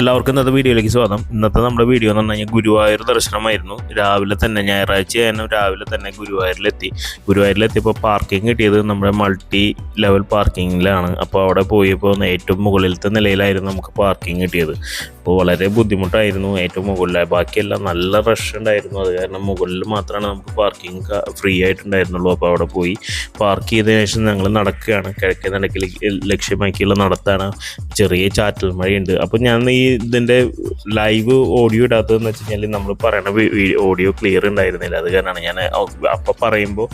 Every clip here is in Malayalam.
എല്ലാവർക്കും ഇന്നത്തെ വീഡിയോയിലേക്ക് സ്വാഗതം. ഇന്നത്തെ നമ്മുടെ വീഡിയോ എന്ന് പറഞ്ഞു കഴിഞ്ഞാൽ ഗുരുവായൂർ ദർശനമായിരുന്നു. രാവിലെ തന്നെ ഞായറാഴ്ച ആയിരുന്നു രാവിലെ തന്നെ ഗുരുവായൂരിലെത്തി. ഗുരുവായൂരിലെത്തിയപ്പോൾ പാർക്കിംഗ് കിട്ടിയത് നമ്മുടെ മൾട്ടി ലെവൽ പാർക്കിങ്ങിലാണ് അപ്പോൾ അവിടെ പോയപ്പോൾ ഏറ്റവും മുകളിലത്തെ നിലയിലായിരുന്നു നമുക്ക് പാർക്കിംഗ് കിട്ടിയത്. അപ്പോൾ വളരെ ബുദ്ധിമുട്ടായിരുന്നു ഏറ്റവും മുകളിലായി. ബാക്കിയെല്ലാം നല്ല റഷ് ഉണ്ടായിരുന്നു. അത് കാരണം മുകളിൽ മാത്രമാണ് നമുക്ക് പാർക്കിംഗ് ഫ്രീ ആയിട്ടുണ്ടായിരുന്നുള്ളൂ. അപ്പോൾ അവിടെ പോയി പാർക്ക് ചെയ്തതിനു ശേഷം ഞങ്ങൾ നടക്കുകയാണ്. കിഴക്കേ നടക്കിൽ ലക്ഷ്യമാക്കിയുള്ള നടത്താണ്. ചെറിയ ചാറ്റൽ മഴയുണ്ട്. അപ്പോൾ ഞാൻ ഈ ഇതിന്റെ ലൈവ് ഓഡിയോ ഇടാത്തതെന്ന് വെച്ച് കഴിഞ്ഞാൽ നമ്മൾ പറയണ ഓഡിയോ ക്ലിയർ ഉണ്ടായിരുന്നില്ല. അത് കാരണമാണ് ഞാൻ അപ്പോൾ പറയുമ്പോൾ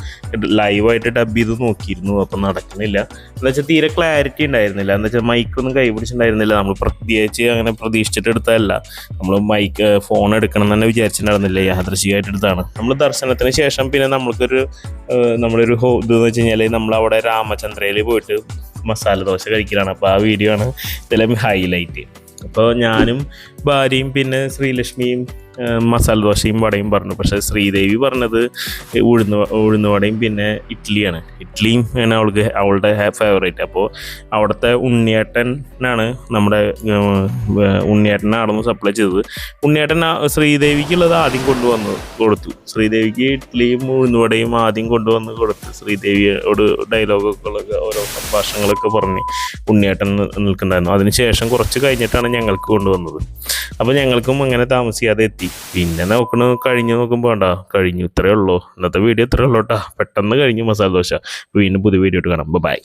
ലൈവായിട്ട് ഡബ് ചെയ്ത് നോക്കിയിരുന്നു. അപ്പം നടക്കുന്നില്ല. എന്ന് വെച്ചാൽ തീരെ ക്ലാരിറ്റി ഉണ്ടായിരുന്നില്ല. എന്ന് വെച്ചാൽ മൈക്കൊന്നും കൈപിടിച്ചിട്ടുണ്ടായിരുന്നില്ല. നമ്മൾ പ്രത്യേകിച്ച് അങ്ങനെ പ്രതീക്ഷിച്ചിട്ട് എടുത്തതല്ല. നമ്മൾ മൈക്ക് ഫോൺ എടുക്കണം തന്നെ വിചാരിച്ചിട്ടുണ്ടായിരുന്നില്ല യാദൃശികമായിട്ട് എടുത്താണ് നമ്മൾ ദർശനത്തിന് ശേഷം പിന്നെ നമ്മൾക്കൊരു നമ്മളൊരു ഹോ ഇതെന്ന് വെച്ച് കഴിഞ്ഞാൽ നമ്മളവിടെ രാമചന്ദ്രയിൽ പോയിട്ട് മസാല ദോശ കഴിക്കലാണ്. അപ്പോൾ ആ വീഡിയോ ആണ് ഇതിലെ ഹൈലൈറ്റ് അപ്പോൾ ഞാനും ഭാര്യയും പിന്നെ ശ്രീലക്ഷ്മിയും മസാല ദോശയും വടയും പറഞ്ഞു. പക്ഷേ ശ്രീദേവി പറഞ്ഞത് ഉഴുന്ന് ഉഴുന്ന് വടയും പിന്നെ ഇഡ്ഡലിയാണ്. ഇഡ്ഡലിയും ആണ് അവൾക്ക് അവളുടെ ഫേവറേറ്റ് അപ്പോൾ അവിടുത്തെ ഉണ്ണിയേട്ടനാണ് നമ്മുടെ ഉണ്ണിയേട്ടനാണെന്ന് സപ്ലൈ ചെയ്തത്. ഉണ്ണിയേട്ടൻ ശ്രീദേവിക്കുള്ളത് ആദ്യം കൊണ്ടുവന്നു കൊടുത്തു. ശ്രീദേവിക്ക് ഇഡ്ഡലിയും ഉഴുന്നുവടയും ആദ്യം കൊണ്ടുവന്ന് കൊടുത്തു ശ്രീദേവിയോട് ഡയലോഗൊക്കെ സംഭാഷണങ്ങളൊക്കെ പറഞ്ഞ് ഉണ്ണിയേട്ടൻ നിൽക്കുന്നുണ്ടായിരുന്നു. അതിനുശേഷം കുറച്ച് കഴിഞ്ഞിട്ടാണ് ഞങ്ങൾക്ക് കൊണ്ടുവന്നത്. അപ്പോൾ ഞങ്ങൾക്കും അങ്ങനെ താമസിയാതെ എത്തി. പിന്നെ നോക്കണ കഴിഞ്ഞു നോക്കുമ്പോൾ വേണ്ട കഴിഞ്ഞു ഇത്രയേ ഉള്ളൂ. ഇന്നത്തെ വീഡിയോ ഇത്രയേ ഉള്ളൂ കേട്ടോ. പെട്ടെന്ന് കഴിഞ്ഞു മസാല ദോശ. വീണ്ടും പുതിയ വീഡിയോ ഇട്ട് കാണാം. ബൈ